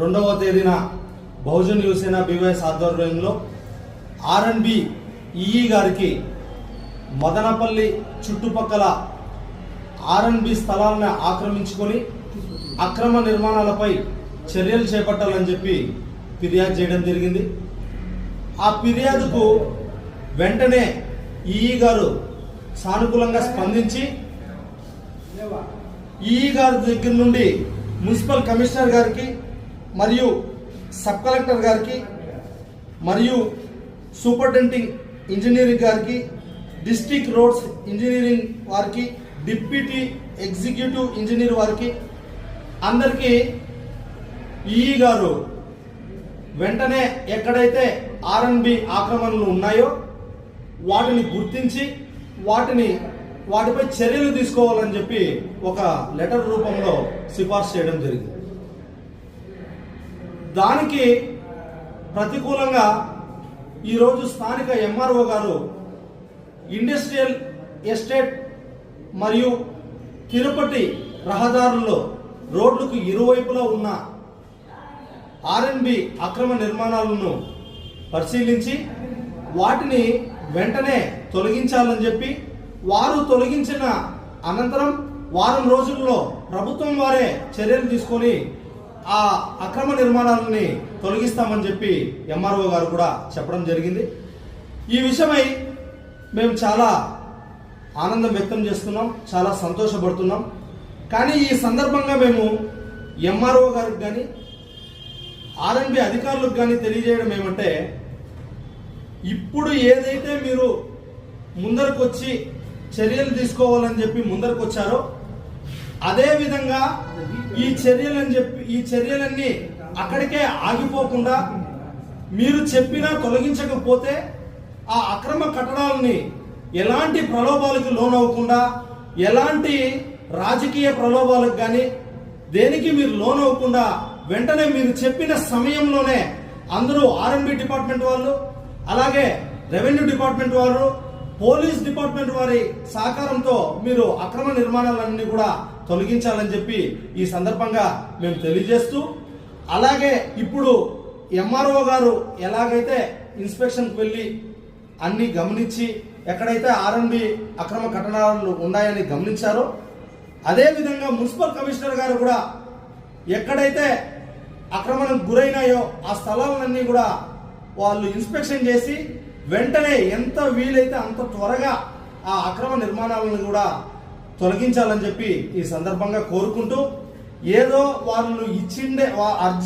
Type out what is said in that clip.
రెండవ తేదీన బహుజన్ యువసేన బీవైఎస్ ఆధ్వర్యంలో ఆర్ఎన్బి ఈఈ గారికి మదనపల్లి చుట్టుపక్కల ఆర్ఎన్బి స్థలాలను ఆక్రమించుకొని అక్రమ నిర్మాణాలపై చర్యలు చేపట్టాలని చెప్పి ఫిర్యాదు చేయడం జరిగింది. ఆ ఫిర్యాదుకు వెంటనే ఈఈ గారు సానుకూలంగా స్పందించి ఈఈ గారి దగ్గర నుండి మున్సిపల్ కమిషనర్ గారికి మరియు సబ్ కలెక్టర్ గారికి మరియు సూపరింటెండింగ్ ఇంజనీరింగ్ గారికి డిస్టిక్ రోడ్స్ ఇంజనీరింగ్ వారికి డిప్యూటీ ఎగ్జిక్యూటివ్ ఇంజనీర్ వారికి అందరికీ ఈఈ గారు వెంటనే ఎక్కడైతే ఆర్ఎన్బి ఆక్రమణలు ఉన్నాయో వాటిని గుర్తించి వాటిని వాటిపై చర్యలు తీసుకోవాలని చెప్పి ఒక లెటర్ రూపంలో సిఫార్సు చేయడం జరిగింది. దానికి ప్రతికూలంగా ఈరోజు స్థానిక ఎంఆర్ఓ గారు ఇండస్ట్రియల్ ఎస్టేట్ మరియు తిరుపతి రహదారుల్లో రోడ్లకు ఇరువైపులా ఉన్న ఆర్ఎన్బి అక్రమ నిర్మాణాలను పరిశీలించి వాటిని వెంటనే తొలగించాలని చెప్పి వారు తొలగించిన అనంతరం వారం రోజుల్లో ప్రభుత్వం వారే చర్యలు తీసుకొని ఆ అక్రమ నిర్మాణాలని తొలగిస్తామని చెప్పి ఎంఆర్ఓ గారు కూడా చెప్పడం జరిగింది. ఈ విషయమై మేము చాలా ఆనందం వ్యక్తం చేస్తున్నాం చాలా సంతోషపడుతున్నాం. కానీ ఈ సందర్భంగా మేము ఎంఆర్ఓ గారికి కానీ ఆర్ఎన్బి అధికారులకు కానీ తెలియజేయడం ఏమంటే ఇప్పుడు ఏదైతే మీరు ముందరకు వచ్చి చర్యలు తీసుకోవాలని చెప్పి ముందరకు వచ్చారో అదే విధంగా ఈ చర్యలని చెప్పి ఈ చర్యలన్నీ అక్కడికే ఆగిపోకుండా మీరు చెప్పినా తొలగించకపోతే ఆ అక్రమ కట్టడాలని ఎలాంటి ప్రలోభాలకు లోనవ్వకుండా ఎలాంటి రాజకీయ ప్రలోభాలకు కానీ దేనికి మీరు లోనవ్వకుండా వెంటనే మీరు చెప్పిన సమయంలోనే అందరూ ఆర్ఎంబి డిపార్ట్మెంట్ వాళ్ళు అలాగే రెవెన్యూ డిపార్ట్మెంట్ వాళ్ళు పోలీస్ డిపార్ట్మెంట్ వారి సహకారంతో మీరు అక్రమ నిర్మాణాలన్నీ కూడా తొలగించాలని చెప్పి ఈ సందర్భంగా మేము తెలియజేస్తూ అలాగే ఇప్పుడు ఎంఆర్ఓ గారు ఎలాగైతే ఇన్స్పెక్షన్కి వెళ్ళి అన్ని గమనించి ఎక్కడైతే ఆర్ఎంబి అక్రమ కట్టడాలు ఉన్నాయని గమనించారో అదేవిధంగా మున్సిపల్ కమిషనర్ గారు కూడా ఎక్కడైతే అక్రమణకు గురైనాయో ఆ స్థలాలన్నీ కూడా వాళ్ళు ఇన్స్పెక్షన్ చేసి వెంటనే ఎంత వీలైతే అంత త్వరగా ఆ అక్రమ నిర్మాణాలను కూడా తొలగించాలని చెప్పి ఈ సందర్భంగా కోరుకుంటూ ఏదో వాళ్ళు ఇచ్చిండే వా- అర్జీ